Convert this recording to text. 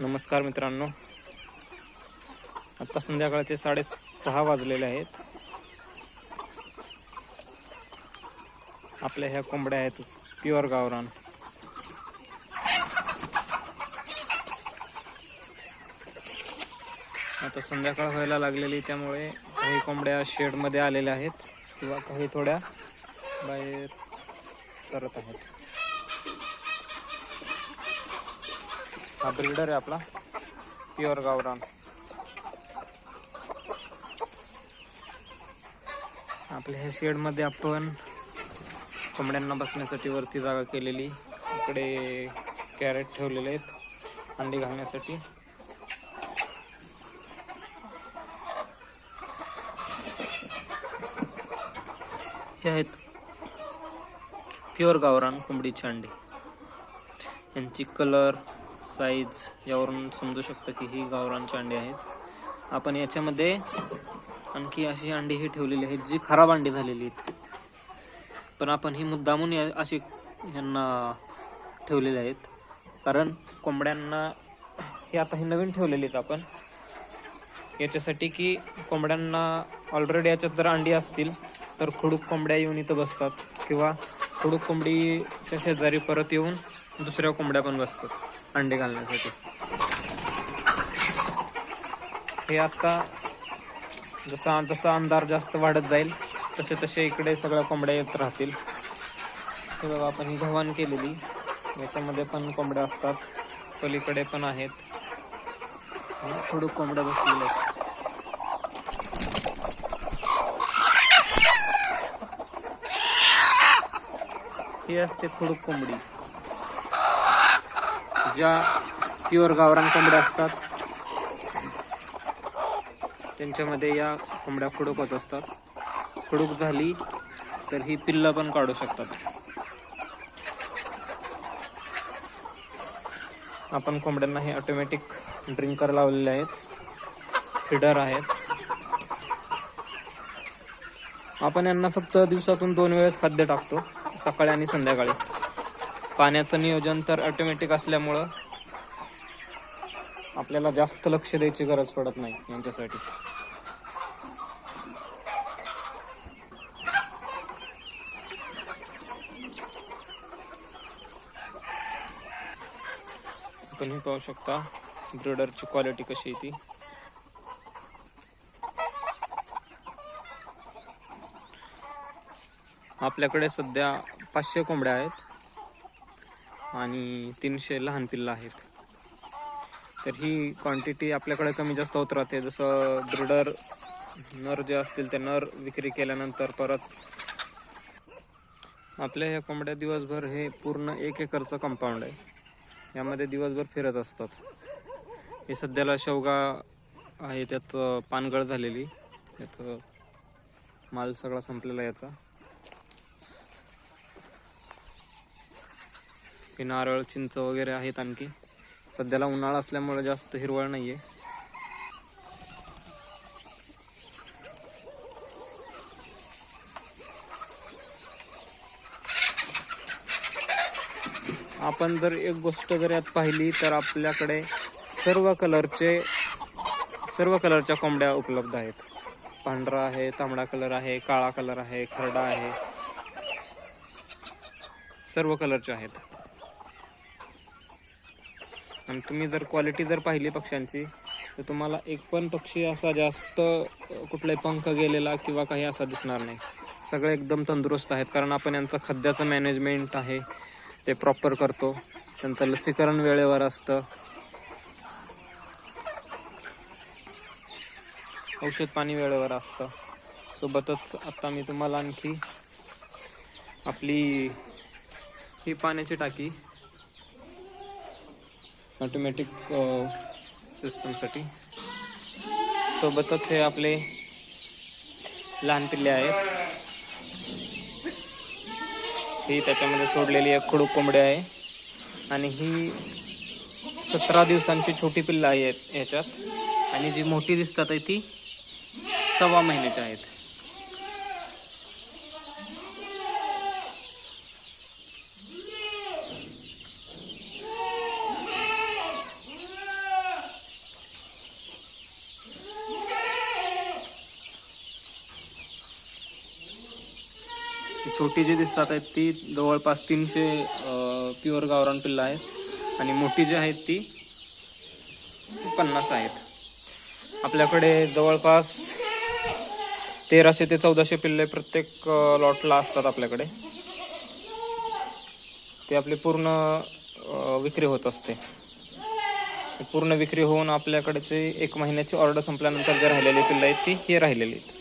नमस्कार मित्रांनो. आता संध्याकाळचे साडेसहा वाजलेले आहेत. आपल्या ह्या कोंबड्या आहेत प्युअर गावरान. आता संध्याकाळ व्हायला लागलेली त्यामुळे काही कोंबड्या शेडमध्ये आलेल्या आहेत किंवा काही थोड्या बाहेर करत आहेत. हा ब्रीडर आहे आपला. प्युअर गावरान. आपल्या ह्या शेडमध्ये आपण कोंबड्यांना बसण्यासाठी वरती जागा केलेली. इकडे कॅरेट ठेवलेले आहेत. अंडी घालण्यासाठी. हे आहेत प्युअर गावरान कोंबडीची अंडी. यांची कलर साईज यावरून समजू शकतं की ही गावरानची अंडी आहेत आपण याच्यामध्ये आणखी अशी अंडी ही ठेवलेली आहेत जी खराब अंडी झालेली आहेत. पण आपण ही मुद्दामून या- अशी यांना ठेवलेले आहेत. कारण कोंबड्यांना हे आता ही नवीन ठेवलेली आहेत आपण. याच्यासाठी की कोंबड्यांना ऑलरेडी याच्यात जर अंडी असतील तर खुडूक कोंबड्या येऊन इथं बसतात. किंवा खुडूक कोंबडीच्या शेजारी परत येऊन दुसऱ्या कोंबड्या पण बसतात. अंडे घालण्यासाठी. हे आता जसा जसा अंधार जास्त वाढत जाईल तसे तसे इकडे सगळ्या कोंबड्या येत राहतील. हे बघा आपण ही गव्हाण केलेली. याच्यामध्ये पण कोंबड्या असतात. पलीकडे पण आहेत. थोडं खुडूक कोंबड्या बसलेल्या आहेत. ही असते खुडूक कोंबडी. ज्या प्युअर गावरान कोंबड्या असतात. त्यांच्यामध्ये या कोंबड्या खुडूक होत असतात. खुडूक झाली तर ही पिल्लं पण काढू शकतात. आपण कोंबड्यांना हे ऑटोमॅटिक ड्रिंकर लावलेले आहेत. फिडर आहेत. आपण यांना फक्त दिवसातून दोन वेळेस खाद्य टाकतो सकाळी आणि संध्याकाळी. पाण्याचं नियोजन तर ऑटोमॅटिक असल्यामुळं आपल्याला जास्त लक्ष द्यायची गरज पडत नाही यांच्यासाठी. आपण हे पाहू शकता ब्रिडरची क्वालिटी कशी आहे ती. आपल्याकडे सध्या पाचशे कोंबड्या आहेत. आणि तीनशे लहान पिल्लं आहेत. तर ही क्वांटिटी आपल्याकडे कमी जास्त होत राहते. जसं ब्रिडर नर जे असतील ते नर विक्री केल्यानंतर परत आपल्या ह्या कोंबड्या दिवसभर हे पूर्ण एक एकरचं कंपाऊंड आहे. यामध्ये दिवसभर फिरत असतात. हे सध्याला शेवगा आहे त्यात पानगळ झालेली. त्यात माल सगळा संपलेला याचा. हे नारळ चिंच वगैरे आहेत आणखी. सध्याला उन्हाळा असल्यामुळे जास्त हिरवळ नाही आहे आपण जर एक गोष्ट जर यात पाहिली तर आपल्याकडे सर्व कलरचे सर्व कलरच्या कोंबड्या उपलब्ध आहेत. पांढरा आहे तांबडा कलर आहे काळा कलर आहे खरडा आहे. सर्व कलरचे आहेत. आणि तुम्ही जर क्वालिटी जर पाहिली पक्ष्यांची तर तुम्हाला एक पण पक्षी असा जास्त कुठलाही पंख गेलेला किंवा काही असा दिसणार नाही. सगळे एकदम तंदुरुस्त आहेत कारण आपण यांचं खाद्याचं मॅनेजमेंट आहे ते प्रॉपर करतो. त्यांचं लसीकरण वेळेवर असतं. औषध पाणी वेळेवर असतं. सोबतच आत्ता मी तुम्हाला आणखी आपली ही पाण्याची टाकी ऑटोमॅटिक सिस्टमसाठी uh, सोबतच हे आपले लहान पिल्ले आहेत. ही त्याच्यामध्ये सोडलेली एक खुडूक कोंबडी आहे. आणि ही सतरा दिवसांची छोटी पिल्लं आहेत ह्याच्यात आणि जी मोठी दिसतात आहे ती सव्वा महिन्याची आहेत. छोटी जी दिसतात आहेत ती जवळपास तीनशे प्युअर गावरान पिल्लं आहेत. आणि मोठी जी आहेत ती पन्नास आहेत. आपल्याकडे जवळपास तेराशे ते चौदाशे पिल्ले प्रत्येक लॉटला असतात आपल्याकडे. ते आपली पूर्ण विक्री होत असते. पूर्ण विक्री होऊन आपल्याकडचे एक महिन्याची ऑर्डर संपल्यानंतर जे राहिलेली पिल्लं आहेत ती हे राहिलेली आहेत.